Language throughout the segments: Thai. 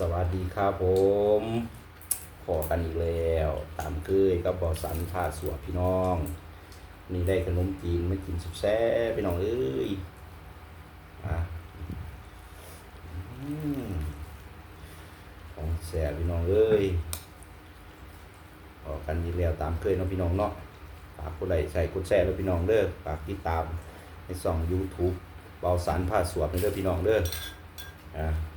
สวัสดีครับผมขอกันอีกแล้ว ตามเคยกับบอสันพาสวพี่น้อง นี่ได้ขนมจีนมากินสุดแซ่พี่น้องเอ้ยอะอืมของแซ่พี่น้องเอ้ยขอกันอีกแล้วตามเคยเนาะพี่น้องเนาะฝากกดไลค์ใส่กดแชร์แล้วพี่น้องเด้อฝากติดตามในช่อง YouTube เบาสันพาสวบเด้อพี่น้องเด้ออะของน่า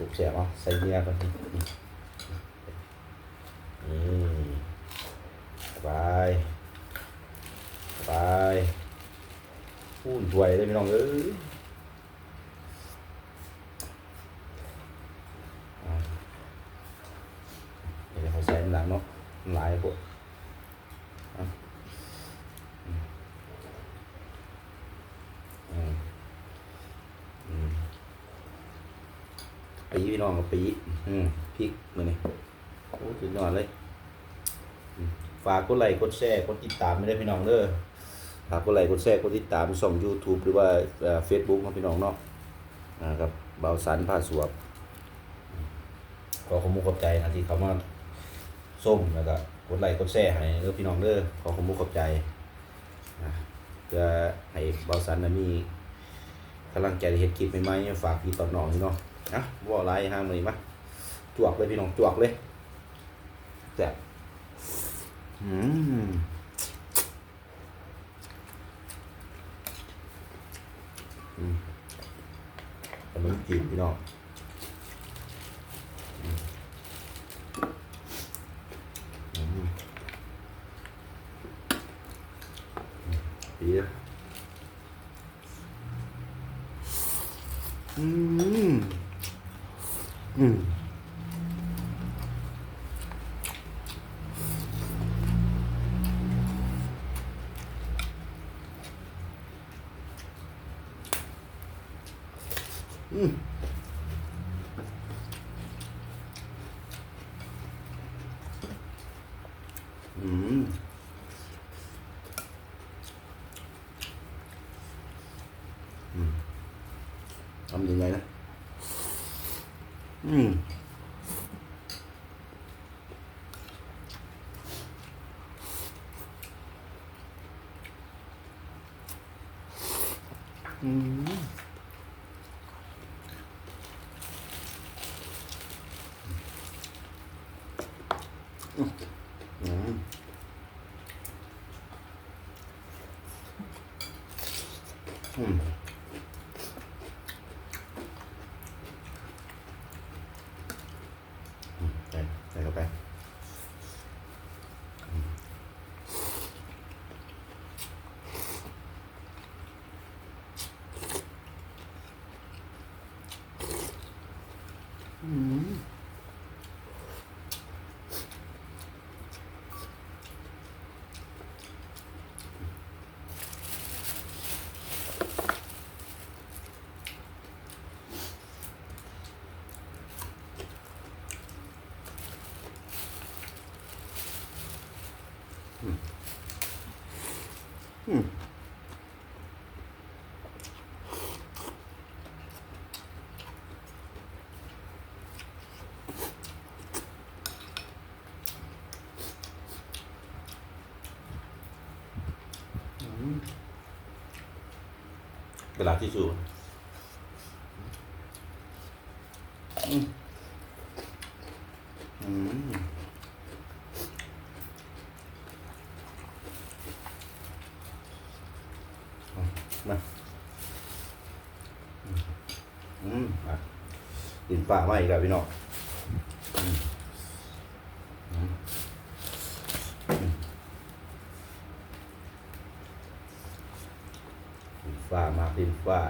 สุกแสบเอาใส่เนียก่อนนี่สบายสบายพูนถวยเลยพี่น้องเอ้ยอะเดี๋ยวเขาใส่น้ำหลังเนาะมันหลายพวกอะอืมอืมอืม ปีพี่ น้องกับปีอืมพริกมือนี่โอ้สุดยอดเลย ฝากกดไลค์กดแชร์กดติดตามไม่ได้พี่น้องเด้อฝากกดไลค์กดแชร์กดติดตามช่อง YouTube หรือว่าเฟซบุ๊กของพี่น้องเนาะอ่ากับเบาสันผ้าสวบขอขอบคุณขอบใจนะที่เขามาส้มแล้วก็กดไลค์กดแชร์ให้เด้อพี่น้องเด้อขอขอบคุณขอบใจอ่าเพื่อให้เบาสันนะมี กำลังใจเฮ็ดคลิปใหม่ๆฝากพี่ตอน้องพี่น้องนะว่าอะไรห้ามเลยมะจวกเลยพี่น้องจวกเลยแซ่บอืมอืมขนมจีนพี่น้องอืมอืมดีนะ อืมอืมอืมอืมอืมทำยังไงนะ อืม อืมอืมอืมใส่ใส่เข้าไปอืมอืมเว ลาที่สูอืมอืมมาอืมอะดินป่ามาอีกแล้วพี่น้องอืมอืมอืม ดินฟ้ามาดินฟ้า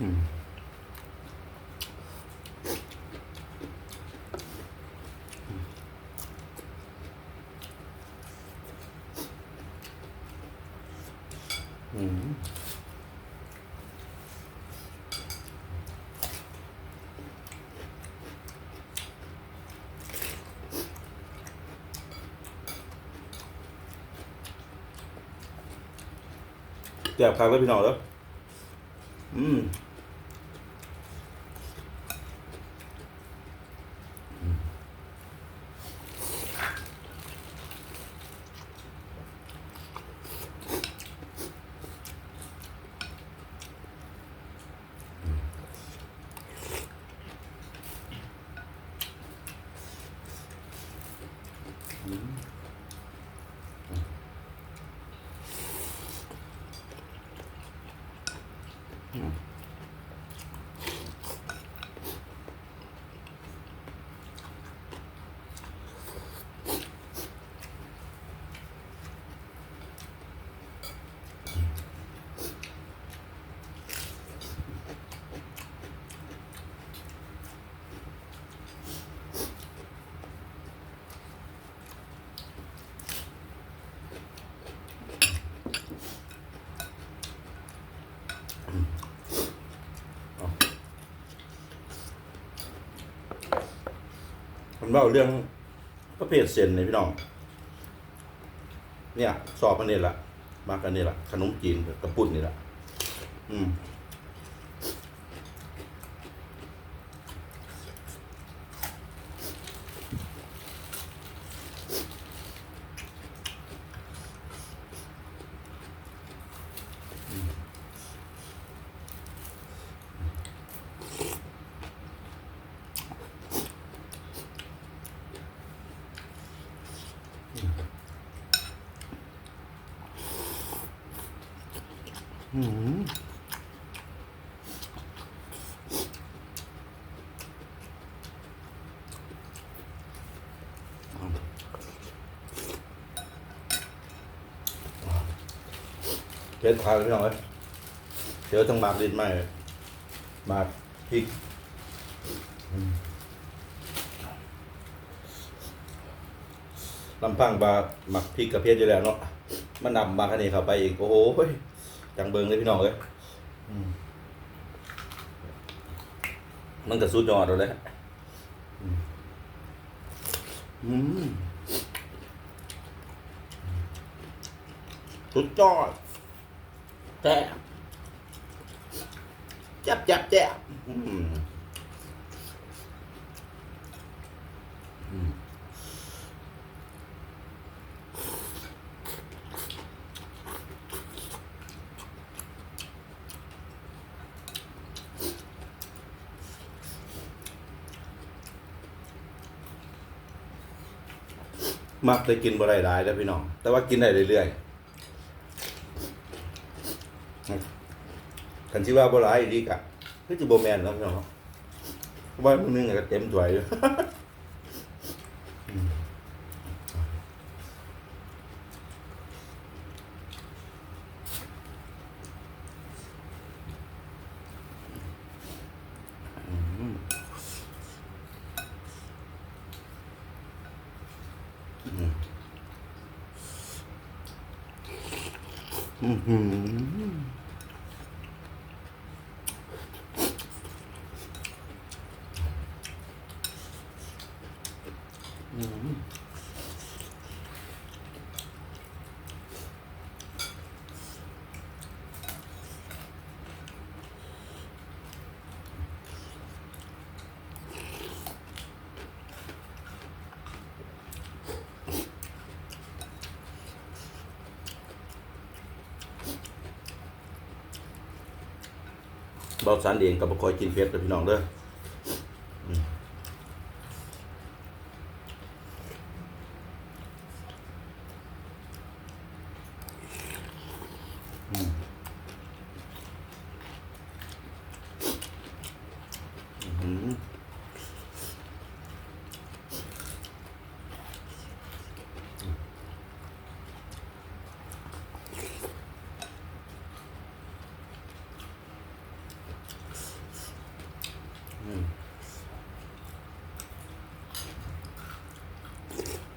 อืม แจบคางแล้วพี่น้องแล้วอืม มัน เล่าเรื่องประเภทเซนเนี่ยพี่น้อง เนี่ย สอบมันนี่แหละมากันนี่แหละขนมจีนกับกระปุ่นนี่แหละอืม อืมเผ็ดทานพี่น้องเอ้ยเจอต้องหมากลิ้นไหมหมากพริกลำพังบาหมักพริกกับเผ็ดอยู่แล้วเนาะมันนำมาคันนี้เข้าไปอีก โอ้โห จังเบิงเลยพี่น้องเอ้ยอืมมันก็สุดยอดเลยอืมอืมสุดยอดแจ๊บแจ๊บแจ๊บแจ๊บ มักได้กินบ่ได้หลายแล้วพี่น้อง แต่ว่ากินได้เรื่อยๆคันที่ว่าบ่หลายอีกะคือจะบ่แม่นแล้วพี่น้องว่ามื้อนึงก็เต็มถ้วยอยู่ อื้อหืออืม เบาสันเองกับบ่คอยกินเผ็ดเด้อพี่น้องเด้อมอืมอื้อหือ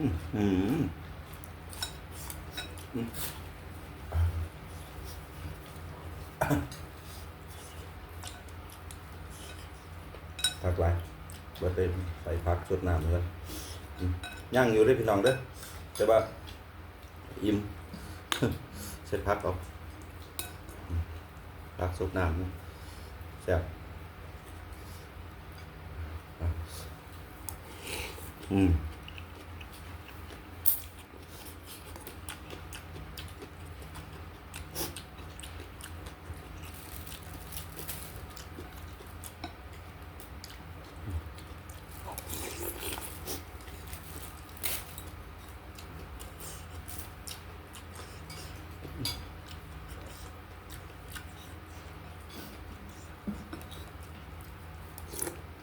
อืมอืมผักไรเบิดเต็มใส่ผักสดน้ำเลยย่างอยู่เลยพี่น้องเด้อแต่ว่าอิ่มใส่ผักออืมผักสดน้ำนะแซ่บอืม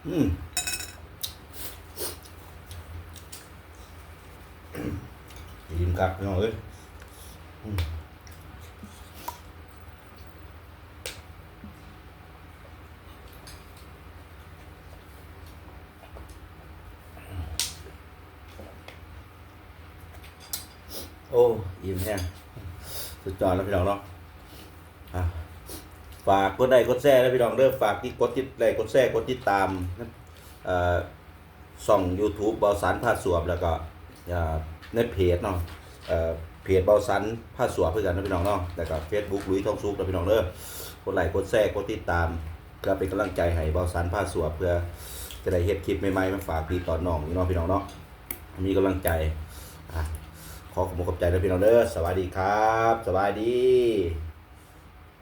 อืมยิ้มครับพี่น้องเอ้ย ฝากกดไลค์กดแชร์แล้วพี่น้องเด้อฝากที่กดติดไลค์กดแชร์กดติดตามส่อง YouTube เบาสันพาสวบแล้วก็ในเพจเนาะเพจเบาสันพาสวบเพื่อกันนะพี่น้องเนาะแล้วก็ Facebook ลุยทองซุกนะพี่น้องเด้อกดไลค์กดแชร์กดติดตามเพื่อเป็นกำลังใจให้เบาสันพาสวบเพื่อจะได้เฮ็ดคลิปใหม่ๆมาฝากพี่ต่อน้องน้องพี่น้องเนาะมีกำลังใจขอขอบคุณขอบใจนะพี่น้องเด้อสวัสดีครับ สวัสดี